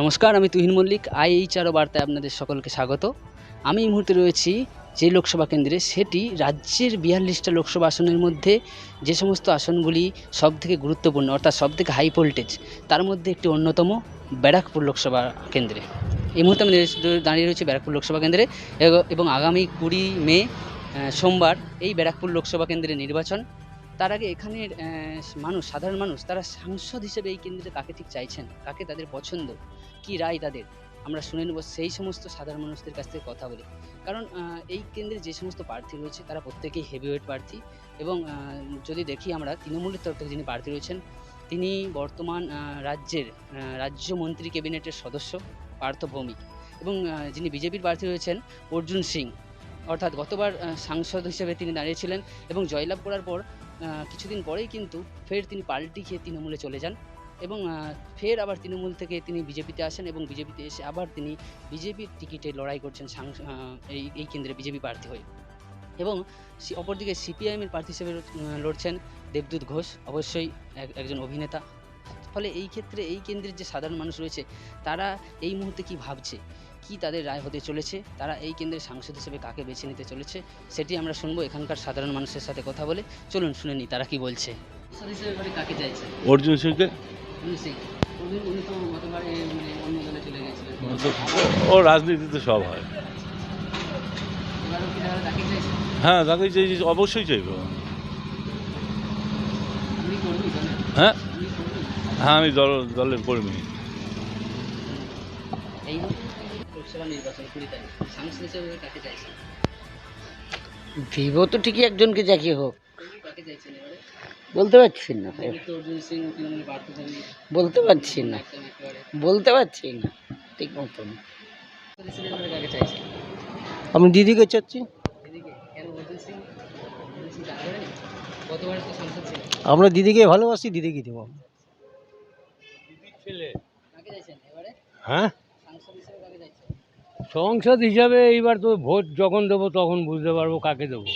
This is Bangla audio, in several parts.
নমস্কার, আমি তুহিন মল্লিক, আইএইচআর বার্তায় আপনাদের সকলকে স্বাগত। আমি এই মুহূর্তে রয়েছি যে লোকসভা কেন্দ্রে, সেটি রাজ্যের বিয়াল্লিশটা লোকসভা আসনের মধ্যে যে সমস্ত আসনগুলি সব থেকে গুরুত্বপূর্ণ, অর্থাৎ সব থেকে হাই ভোল্টেজ তার মধ্যে একটি অন্যতম ব্যারাকপুর লোকসভা কেন্দ্রে। এই মুহূর্তে আমি দাঁড়িয়ে রয়েছি ব্যারাকপুর লোকসভা কেন্দ্রে এবং আগামী কুড়ি মে সোমবার এই ব্যারাকপুর লোকসভা কেন্দ্রে নির্বাচন। তার আগে এখানের মানুষ, সাধারণ মানুষ, তারা সাংসদ হিসেবে এই কেন্দ্রে কাকে ঠিক চাইছেন? কাকে তাদের পছন্দ? কি রায় তাদের? আমরা শুনে নেব সেই সমস্ত সাধারণ মানুষদের কাছ থেকে কথা বলি। কারণ এই কেন্দ্রে যে সমস্ত প্রার্থী রয়েছে, তারা প্রত্যেকেই হেভিওয়েট প্রার্থী এবং যদি দেখি আমরা, তৃণমূলের তরফ থেকে যিনি প্রার্থী রয়েছেন, তিনি বর্তমান রাজ্যের রাজ্যমন্ত্রী ক্যাবিনেটের সদস্য, পার্থ ভৌমিক এবং যিনি বিজেপির প্রার্থী রয়েছেন, অর্জুন সিং। অর্থাৎ গতবার সাংসদ হিসেবে তিনি দাঁড়িয়েছিলেন এবং জয়লাভ করার পর কিছুদিন পরেই কিন্তু ফের তিনি পাল্টি খেয়ে তৃণমূলে চলে যান এবং ফের আবার তৃণমূল থেকে তিনি বিজেপিতে আসেন এবং বিজেপিতে এসে আবার তিনি বিজেপির টিকিটে লড়াই করছেন এই এই কেন্দ্রে বিজেপি প্রার্থী হয়ে। এবং অপরদিকে সিপিআইএমের প্রার্থী হিসেবে লড়ছেন দেবদূত ঘোষ, অবশ্যই এক- একজন অভিনেতা। ফলে এই ক্ষেত্রে এই কেন্দ্রের যে সাধারণ মানুষ রয়েছে, তারা এই মুহূর্তে কি ভাবছে? কি তাদের রায় হতে চলেছে তারা এই কেন্দ্রের সাংসদ হিসেবে কাকে বেছে নিতে চলেছে সেটি আমরা শুনব এখানকার সাধারণ মানুষের সাথে কথা বলে। চলুন শুনে নিই তারা কি বলছে। কাকে চাইছে? অর্জুন সিংকে। মানে ও রাজনীতিতে সব হয়। তাকে চাইছে? হ্যাঁ তাকে চাই অবশ্যই চাইব। হ্যাঁ। হ্যাঁ আমি দল দলের কর্মী। এই লোকসভা নির্বাচন কুড়ি তারিখ। সাংসদ হিসেবে কাকে চাইছেন? ভিভো তো ঠিকই একজনকে চাকরি হোক। কাকে চাইছেন এবারে? বলতে পারছি না। বলতে পারছি না। বলতে পারছি না। ঠিক মতন। আমি দিদিকে চাচ্ছি। আমরা দিদিকে ভালোবাসি দিদিকে দেবো। কাকে হ্যাঁ সাংসদ হিসেবে কাকে চাইছেন সংসদ হিসাবে এইবার তো ভোট যখন দেবো তখন বুঝতে পারব কাকে দেবো।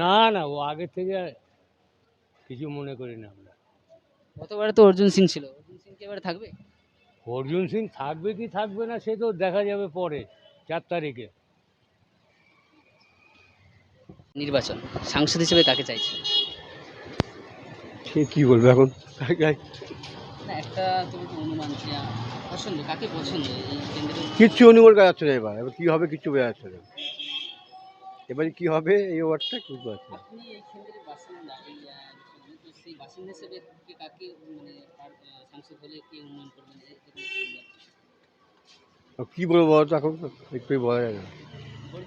না না ও আগে থেকে কিছু মনে করি না আমরা। গতবারে তো অর্জুন সিং ছিল। অর্জুন সিং কি এবারে থাকবে? অর্জুন সিং থাকবে কি থাকবে না সে তো দেখা যাবে পরে চার তারিখে। নির্বাচন সাংসদ হিসেবে কাকে চাইছে সে কি বলবে এখন? একটা তুমি তো অনুমান পছন্দ কাকে পছন্দ কিচ্ছু অনুমান করা যাচ্ছে না এবার। এবার কী হবে কিচ্ছু বোঝা যাচ্ছে না। এবারে কী হবে এই ওয়ার্ডটা কে মানে হলে কে বলব বলো তো এখন? একটুই বলা যায় না। ভোট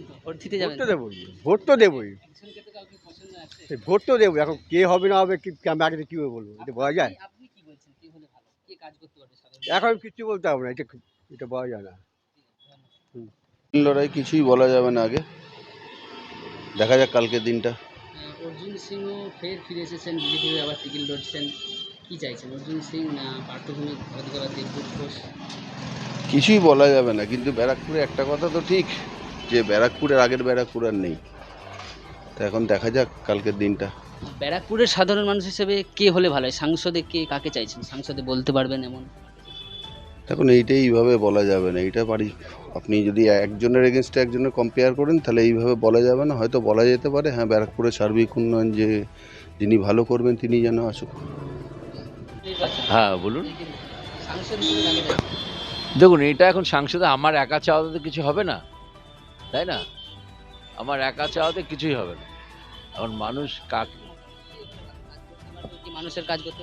তো? ভোট দিতে যাবেন ভোট তো? দেবোই। ভোট তো দেবোই। একজনকে তো কাউকে পছন্দ আছে। সেই ভোট তো দেবো এখন কে হবে না হবে কি আমি আগে থেকে কীভাবে বলব? এটা বলা যায় আপনি- আপনি কি বলছেন কে হলে ভালো কে কাজ করতে পারবে এখন কিচ্ছু বলতে হবে না এটা এটা বলা যায় না। লড়াই কিছুই বলা যাবে না আগে। দেখা যাক কালকের দিনটা। অর্জুন সিংও ফের ফিরে এসেছেন বিজেপি আবার টিকিট লড়ছেন। কি চাইছেন অর্জুন সিং না পার্থভূমি অধিকার দেবদূত ঘোষ? কিছুই বলা যাবে না কিন্তু ব্যারাকপুরে একটা কথা তো ঠিক যে ব্যারাকপুরের আগের ব্যারাকপুর আর নেই। তো এখন দেখা যাক কালকের দিনটা। ব্যারাকপুরের সাধারণ মানুষ হিসেবে কে হলে ভালো হয়? সাংসদে কে কাকে চাইছেন? সাংসদে বলতে পারবেন এমন? এখন এইটাই এইভাবে বলা যাবে না। এইটা পারি আপনি যদি একজনের এগেনস্টে একজনের কম্পেয়ার করেন তাহলে এইভাবে বলা যাবে না। হয়তো বলা যেতে পারে হ্যাঁ ব্যারাকপুরের সার্বিক উন্নয়ন যে যিনি ভালো করবেন তিনি যেন আসুক। হ্যাঁ বলুন? দেখুন এটা এখন সাংসদে আমার একা চাওয়াতে কিছু হবে না তাই না? আমার একা চাওয়াতে কিছুই হবে না। এখন মানুষ কাক কি মানুষের কাজ করতে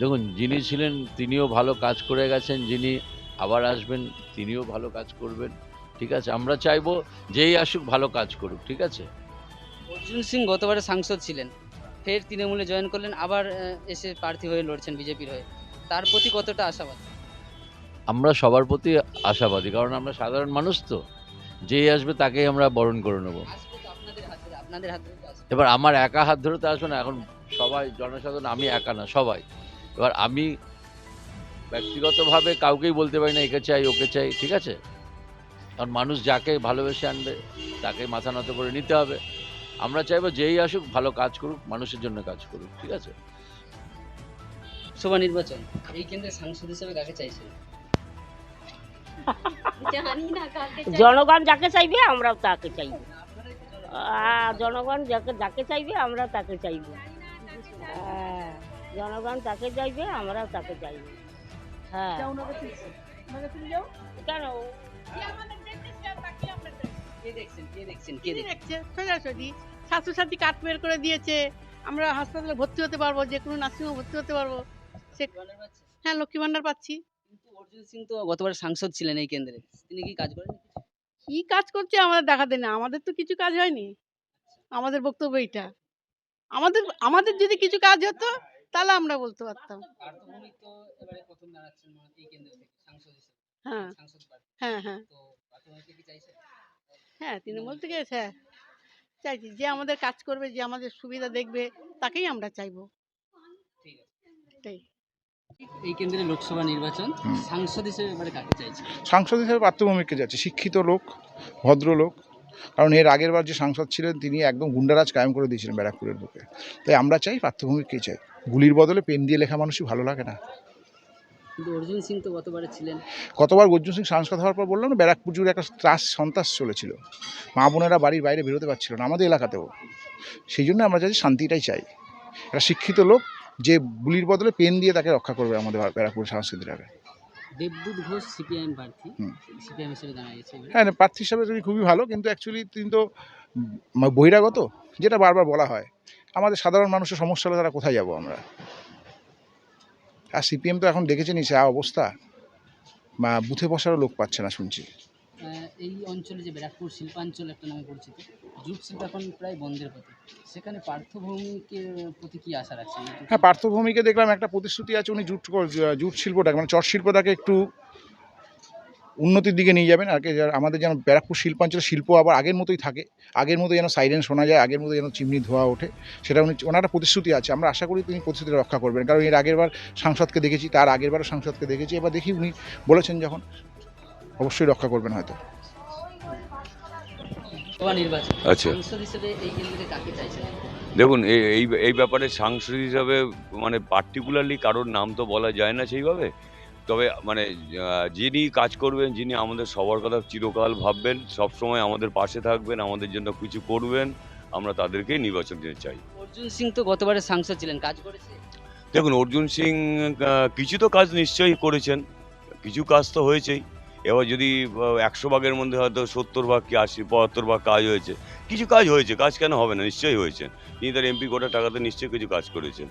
দেখুন যিনি ছিলেন তিনিও ভালো কাজ করে গেছেন যিনি আবার আসবেন তিনিও ভালো কাজ করবেন ঠিক আছে? আমরা চাইব যেই আসুক ভালো কাজ করুক ঠিক আছে? অর্জুন সিং গতবারে সাংসদ ছিলেন ফের তৃণমূলে জয়েন করলেন আবার এসে প্রার্থী হয়ে লড়ছেন বিজেপির হয়ে। তার প্রতি কতটা আশাবাদী? আমরা সবার প্রতি আশাবাদী কারণ আমরা সাধারণ মানুষ তো। যেই আসবে তাকেই আমরা বরণ করে নেব। এবার আমার একা হাত ধরে তো আসবে না এখন সবাই জনসাধারণ আমি একা না সবাই। এবার আমি ব্যক্তিগতভাবে কাউকেই বলতে পারি না একে চাই ওকে চাই ঠিক আছে? কারণ মানুষ যাকে ভালোবেসে আনবে তাকে মাথা নত করে নিতে হবে। আমরা চাইব যেই আসুক ভালো কাজ করুক মানুষের জন্য কাজ করুক ঠিক আছে? লোকসভা নির্বাচন এই কেন্দ্রে সাংসদ হিসেবে কাকে চাইছেন? জনগণ যাকে চাইবে আমরাও তাকে চাইব। জনগণ যাকে যাকে চাইবে আমরাও তাকে চাইব। জনগণ তাকে চাইবে আমরাও তাকে চাইব। হ্যাঁ। কেন? স্বাস্থ্যসাথী কার্ড বের করে দিয়েছে। আমরা হাসপাতালে ভর্তি হতে পারব যে কোনো নার্সিংহোমে ভর্তি হতে পারব। সে হ্যাঁ লক্ষ্মী ভান্ডার পাচ্ছি। কিন্তু অর্জুন সিং তো গতবার সাংসদ ছিলেন এই কেন্দ্রে। তিনি কি কাজ করেন? কি কাজ করছে আমাদের দেখাতে না আমাদের তো কিছু কাজ হয়নি। আমাদের বক্তব্য এইটা। আমাদের আমাদের যদি কিছু কাজ হতো তাহলে আমরা বলতে পারতাম। পার্থভূমিক তো এবারে প্রথম দাঁড়াচ্ছেন মানে এই কেন্দ্র থেকে সাংসদ হিসেবে। হ্যাঁ। হ্যাঁ হ্যাঁ। তো পার্থভূমিককে কি হ্যাঁ তৃণমূল থেকে হ্যাঁ চাইছি যে আমাদের কাজ করবে যে আমাদের সুবিধা দেখবে তাকেই আমরা চাইব। ঠিক আছে। এটাই এই কেন্দ্রে লোকসভা নির্বাচন সাংসদ হিসেবে এবারে কাকে চাইছেন? সাংসদ হিসেবে পার্থভূমিককে যাচ্ছে। শিক্ষিত লোক ভদ্রলোক। কারণ এর আগের বার যে সাংসদ ছিলেন তিনি একদম গুন্ডারাজ কায়েম করে দিয়েছিলেন ব্যারাকপুরের বুকে। তাই আমরা চাই পার্থভূমিককেই চাই? গুলির বদলে পেন দিয়ে লেখা মানুষই ভালো লাগে না। অর্জুন সিং তো গতবারে ছিলেন। কতবার গর্জুন সিং সাংসদ হওয়ার পর বললাম না ব্যারাকপুর জুড়ে একটা ত্রাস সন্ত্রাস চলেছিল। মা বোনেরা বাড়ির বাইরে বেরোতে পারছিল না আমাদের এলাকাতেও। সেই জন্য আমরা চাই শান্তিটাই চাই। একটা শিক্ষিত লোক যে গুলির বদলে পেন দিয়ে তাকে রক্ষা করবে আমাদের ব্যারাকপুর সংস্কৃতিটাকে দেবদূত ঘোষ সিপিআইএম প্রার্থী। সিপিআইএম হিসেবে জানা গেছে হ্যাঁ প্রার্থী হিসাবে তিনি খুবই ভালো কিন্তু অ্যাকচুয়ালি তিনি তো বহিরাগত যেটা বারবার বলা হয় আমাদের সাধারণ মানুষের সমস্যা হলে তারা কোথায় যাব আমরা? আর সিপিএম তো এখন দেখেছেনই যা অবস্থা বা বুথে বসারও লোক পাচ্ছে না শুনছি। এই অঞ্চলে যে ব্যারাকপুর শিল্পাঞ্চল একটা নামে পরিচিত জুট শিল্প এখন প্রায় বন্ধের পথে। সেখানে পার্থভূমিকের প্রতি কি আশা রাখছেন? হ্যাঁ পার্থভূমিকে দেখলাম একটা প্রতিশ্রুতি আছে, উনি জুট জুট শিল্পটাকে মানে চট শিল্পটাকে একটু উন্নতির দিকে নিয়ে যাবেন কি আমাদের যেন ব্যারাকপুর শিল্পাঞ্চলের শিল্প আবার আগের মতোই থাকে, আগের মতো যেন সাইরেন শোনা যায়, আগের মতো যেন চিমনি ধোয়া ওঠে, সেটা উনি ওনার একটা প্রতিশ্রুতি আছে, আমরা আশা করি তিনি প্রতিশ্রুতি রক্ষা করবেন, কারণ এর আগেরবার সাংসদকে দেখেছি, তার আগেরবারও সাংসদকে দেখেছি, এবার দেখি উনি বলেছেন যখন অবশ্যই রক্ষা করবেন হয়তো। আচ্ছা। দেখুন এই এই এই ব্যাপারে সাংসদ হিসাবে মানে পার্টিকুলারলি কারোর নাম তো বলা যায় না সেইভাবে। তবে মানে যিনি কাজ করবেন যিনি আমাদের সবার কথা চিরকাল ভাববেন সবসময় আমাদের পাশে থাকবেন আমাদের জন্য কিছু করবেন আমরা তাদেরকেই নির্বাচন দিতে চাই। অর্জুন সিং তো গতবারে সাংসদ ছিলেন কাজ করেছে? দেখুন অর্জুন সিং কিছু তো কাজ নিশ্চয়ই করেছেন কিছু কাজ তো হয়েছেই। এবার যদি একশো ভাগের মধ্যে হয়তো সত্তর ভাগ কি আশি পঁয়াত্তর ভাগ কাজ হয়েছে কিছু কাজ হয়েছে কাজ কেন হবে না? নিশ্চয়ই হয়েছে। তিনি তার এমপি কোটা টাকাতে নিশ্চয়ই কিছু কাজ করেছেন।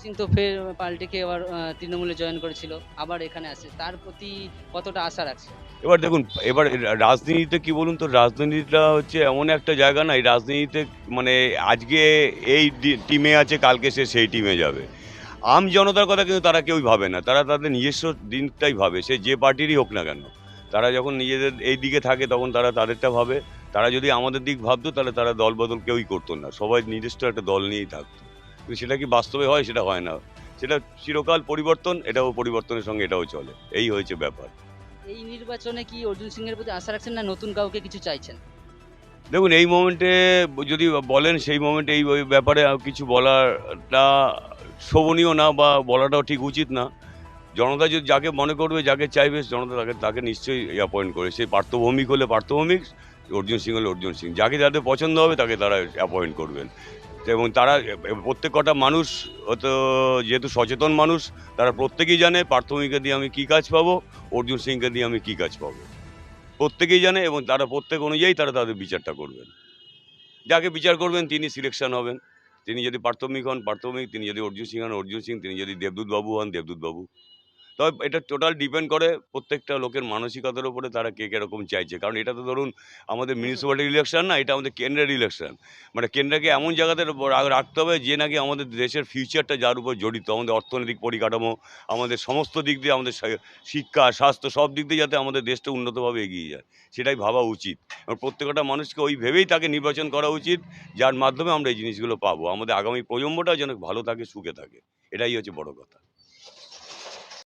সিং তো ফের পাল্টিকে আহ, তৃণমূলে জয়েন করেছিল আবার এখানে আসে। তার প্রতি কতটা আশা রাখছে? এবার দেখুন এবার রাজনীতিতে কি বলুন তো রাজনীতিটা হচ্ছে এমন একটা জায়গা না এই রাজনীতিতে মানে আজকে এই টিমে আছে কালকে সে সেই টিমে যাবে। আম জনতার কথা কিন্তু তারা কেউই ভাবে না তারা তাদের নিজস্ব দিনটাই ভাবে সে যে পার্টিরই হোক না কেন। তারা যখন নিজেদের এই দিকে থাকে তখন তারা তাদেরটা ভাবে। তারা যদি আমাদের দিক ভাবতো তাহলে তারা দল বদল কেউই করতো না। সবাই নিজস্ব একটা দল নিয়েই থাকতো। কিন্তু সেটা কি বাস্তবে হয়? সেটা হয় না। সেটা চিরকাল পরিবর্তন এটাও পরিবর্তনের সঙ্গে এটাও চলে। এই হয়েছে ব্যাপার। এই নির্বাচনে কি অর্জুন সিং এর প্রতি আশা রাখছেন না নতুন কাউকে কিছু চাইছেন? দেখুন এই মোমেন্টে যদি বলেন সেই মোমেন্টে এই ব্যাপারে কিছু বলাটা শোভনীয় না বা বলাটাও ঠিক উচিত না। জনতা যদি যাকে মনে করবে, যাকে চাইবে, জনতা তাকে তাকে নিশ্চয়ই অ্যাপয়েন্ট করে। সেই পার্থভৌমিক হলে পার্থভৌমিক, অর্জুন সিং হলে অর্জুন সিং। যাকে যাদের পছন্দ হবে, তাকে তারা অ্যাপয়েন্ট করবেন। এবং তারা, প্রত্যেক কটা মানুষ হয়তো যেহেতু সচেতন মানুষ, তারা প্রত্যেকেই জানে পার্থভূমিকে দিয়ে আমি কী কাজ পাবো, অর্জুন সিংকে দিয়ে আমি কী কাজ পাবো। প্রত্যেকেই জানে এবং তারা প্রত্যেক অনুযায়ী তারা তাদের বিচারটা করবেন। যাকে বিচার করবেন, তিনি সিলেকশন হবেন। তিনি যদি প্রাথমিক হন প্রাথমিক তিনি যদি অর্জুন সিং হন, অর্জুন সিং, তিনি যদি দেবদূত বাবু হন দেবদূত বাবু তবে এটা টোটাল ডিপেন্ড করে প্রত্যেকটা লোকের মানসিকতার উপরে তারা কে কীরকম চাইছে। কারণ এটা তো ধরুন আমাদের মিউনিসিপ্যালিটি ইলেকশন না এটা আমাদের কেন্দ্রের ইলেকশন মানে কেন্দ্রকে এমন জায়গাতে রাখতে হবে যে নাকি আমাদের দেশের ফিউচারটা যার উপর জড়িত। আমাদের অর্থনৈতিক পরিকাঠামো আমাদের সমস্ত দিক দিয়ে আমাদের শিক্ষা স্বাস্থ্য সব দিক দিয়ে যাতে আমাদের দেশটা উন্নতভাবে এগিয়ে যায়। সেটাই ভাবা উচিত। আর প্রত্যেকটা মানুষকে ওই ভেবেই তাকে নির্বাচন করা উচিত যার মাধ্যমে আমরা এই জিনিসগুলো পাবো। আমাদের আগামী প্রজন্মটা যেন ভালো থাকে সুখে থাকে। এটাই হচ্ছে বড় কথা।